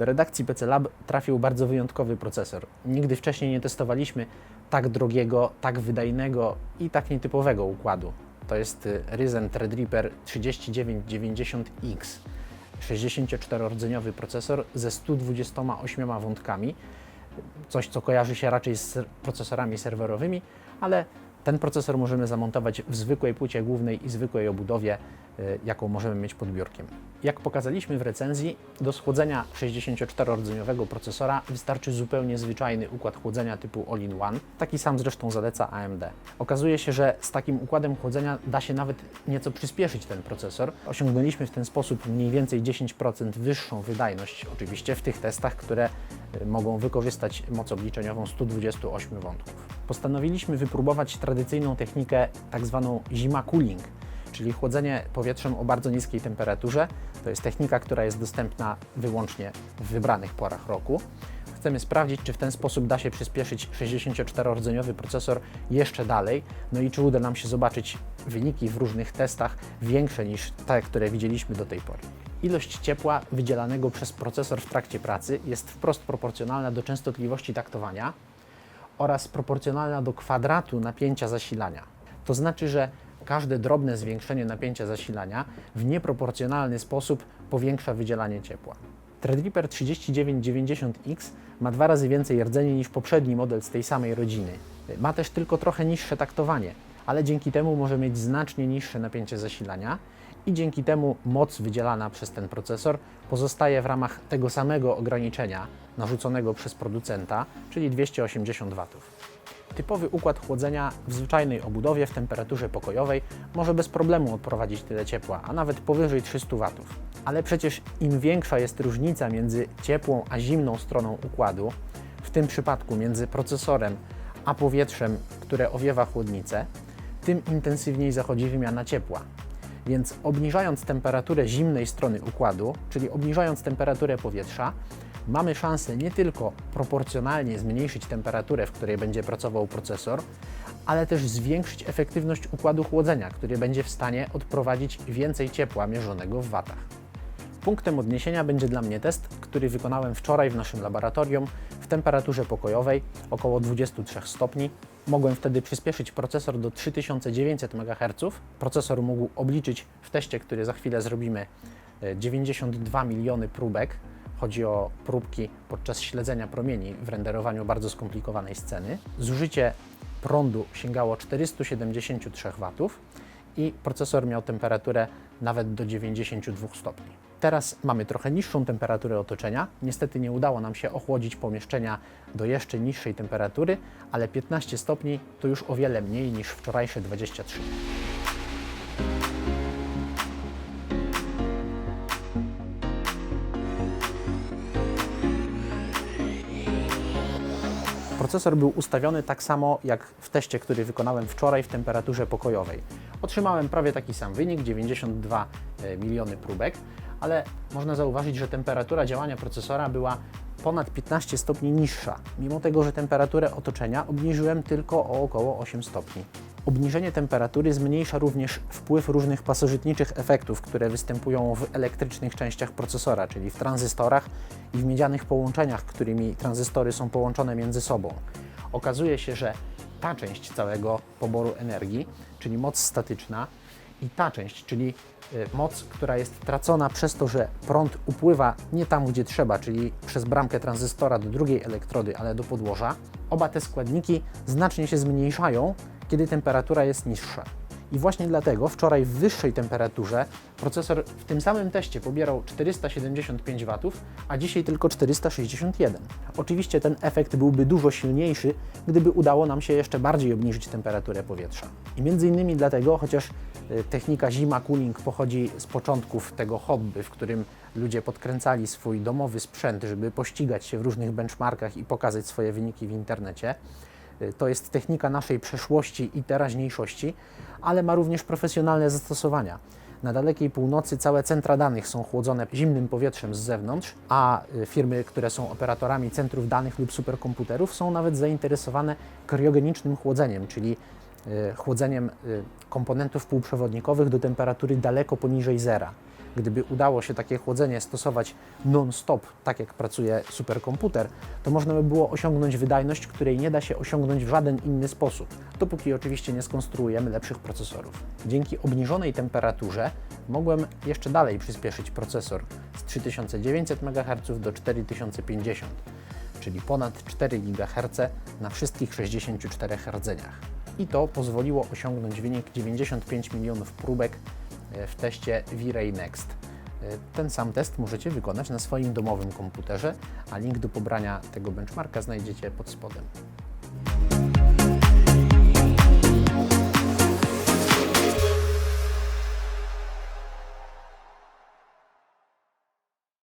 Do redakcji PC Lab trafił bardzo wyjątkowy procesor. Nigdy wcześniej nie testowaliśmy tak drogiego, tak wydajnego i tak nietypowego układu. To jest y, Ryzen Threadripper 3990X. 64-rdzeniowy procesor ze 128 wątkami. Coś, co kojarzy się raczej z procesorami serwerowymi, ale ten procesor możemy zamontować w zwykłej płycie głównej i zwykłej obudowie, y, jaką możemy mieć pod biurkiem. Jak pokazaliśmy w recenzji, do schłodzenia 64-rdzeniowego procesora wystarczy zupełnie zwyczajny układ chłodzenia typu All-in-One. Taki sam zresztą zaleca AMD. Okazuje się, że z takim układem chłodzenia da się nawet nieco przyspieszyć ten procesor. Osiągnęliśmy w ten sposób mniej więcej 10% wyższą wydajność, oczywiście w tych testach, które y, mogą wykorzystać moc obliczeniową 128 wątków. Postanowiliśmy wypróbować tradycyjną technikę tak zwaną zima cooling, czyli chłodzenie powietrzem o bardzo niskiej temperaturze. To jest technika, która jest dostępna wyłącznie w wybranych porach roku. Chcemy sprawdzić, czy w ten sposób da się przyspieszyć 64-rdzeniowy procesor jeszcze dalej, no i czy uda nam się zobaczyć wyniki w różnych testach większe niż te, które widzieliśmy do tej pory. Ilość ciepła wydzielanego przez procesor w trakcie pracy jest wprost proporcjonalna do częstotliwości taktowania oraz proporcjonalna do kwadratu napięcia zasilania. To znaczy, że każde drobne zwiększenie napięcia zasilania w nieproporcjonalny sposób powiększa wydzielanie ciepła. Threadripper 3990X ma dwa razy więcej rdzeni niż poprzedni model z tej samej rodziny. Ma też tylko trochę niższe taktowanie, ale dzięki temu może mieć znacznie niższe napięcie zasilania i dzięki temu moc wydzielana przez ten procesor pozostaje w ramach tego samego ograniczenia narzuconego przez producenta, czyli 280 W. Typowy układ chłodzenia w zwyczajnej obudowie w temperaturze pokojowej może bez problemu odprowadzić tyle ciepła, a nawet powyżej 300 W. Ale przecież im większa jest różnica między ciepłą a zimną stroną układu, w tym przypadku między procesorem a powietrzem, które owiewa chłodnicę, tym intensywniej zachodzi wymiana ciepła. Więc obniżając temperaturę zimnej strony układu, czyli obniżając temperaturę powietrza, mamy szansę nie tylko proporcjonalnie zmniejszyć temperaturę, w której będzie pracował procesor, ale też zwiększyć efektywność układu chłodzenia, który będzie w stanie odprowadzić więcej ciepła mierzonego w watach. Punktem odniesienia będzie dla mnie test, który wykonałem wczoraj w naszym laboratorium temperaturze pokojowej około 23 stopni. Mogłem wtedy przyspieszyć procesor do 3900 MHz. Procesor mógł obliczyć w teście, który za chwilę zrobimy, e, 92 miliony próbek. Chodzi o próbki podczas śledzenia promieni w renderowaniu bardzo skomplikowanej sceny. Zużycie prądu sięgało 473 W i procesor miał temperaturę nawet do 92 stopni. Teraz mamy trochę niższą temperaturę otoczenia. Niestety nie udało nam się ochłodzić pomieszczenia do jeszcze niższej temperatury, ale 15 stopni to już o wiele mniej niż wczorajsze 23. Procesor był ustawiony tak samo jak w teście, który wykonałem wczoraj w temperaturze pokojowej. Otrzymałem prawie taki sam wynik 92 miliony próbek, ale można zauważyć, że temperatura działania procesora była ponad 15 stopni niższa, mimo tego, że temperaturę otoczenia obniżyłem tylko o około 8 stopni. Obniżenie temperatury zmniejsza również wpływ różnych pasożytniczych efektów, które występują w elektrycznych częściach procesora, czyli w tranzystorach i w miedzianych połączeniach, którymi tranzystory są połączone między sobą. Okazuje się, że ta część całego poboru energii, czyli moc statyczna, i ta część, czyli y, moc, która jest tracona przez to, że prąd upływa nie tam, gdzie trzeba, czyli przez bramkę tranzystora do drugiej elektrody, ale do podłoża, oba te składniki znacznie się zmniejszają, kiedy temperatura jest niższa. I właśnie dlatego wczoraj w wyższej temperaturze procesor w tym samym teście pobierał 475 W, a dzisiaj tylko 461. Oczywiście ten efekt byłby dużo silniejszy, gdyby udało nam się jeszcze bardziej obniżyć temperaturę powietrza. I między innymi dlatego, chociaż technika zima cooling pochodzi z początków tego hobby, w którym ludzie podkręcali swój domowy sprzęt, żeby pościgać się w różnych benchmarkach i pokazać swoje wyniki w internecie. Y, To jest technika naszej przeszłości i teraźniejszości, ale ma również profesjonalne zastosowania. Na dalekiej północy całe centra danych są chłodzone zimnym powietrzem z zewnątrz, a y, firmy, które są operatorami centrów danych lub superkomputerów, są nawet zainteresowane kriogenicznym chłodzeniem, czyli y, chłodzeniem y, komponentów półprzewodnikowych do temperatury daleko poniżej zera. Gdyby udało się takie chłodzenie stosować non-stop, tak jak pracuje superkomputer, to można by było osiągnąć wydajność, której nie da się osiągnąć w żaden inny sposób, dopóki oczywiście nie skonstruujemy lepszych procesorów. Dzięki obniżonej temperaturze mogłem jeszcze dalej przyspieszyć procesor z 3900 MHz do 4050 czyli ponad 4 GHz na wszystkich 64 rdzeniach. I to pozwoliło osiągnąć wynik 95 milionów próbek e, w teście V-Ray Next. E, Ten sam test możecie wykonać na swoim domowym komputerze, a link do pobrania tego benchmarka znajdziecie pod spodem.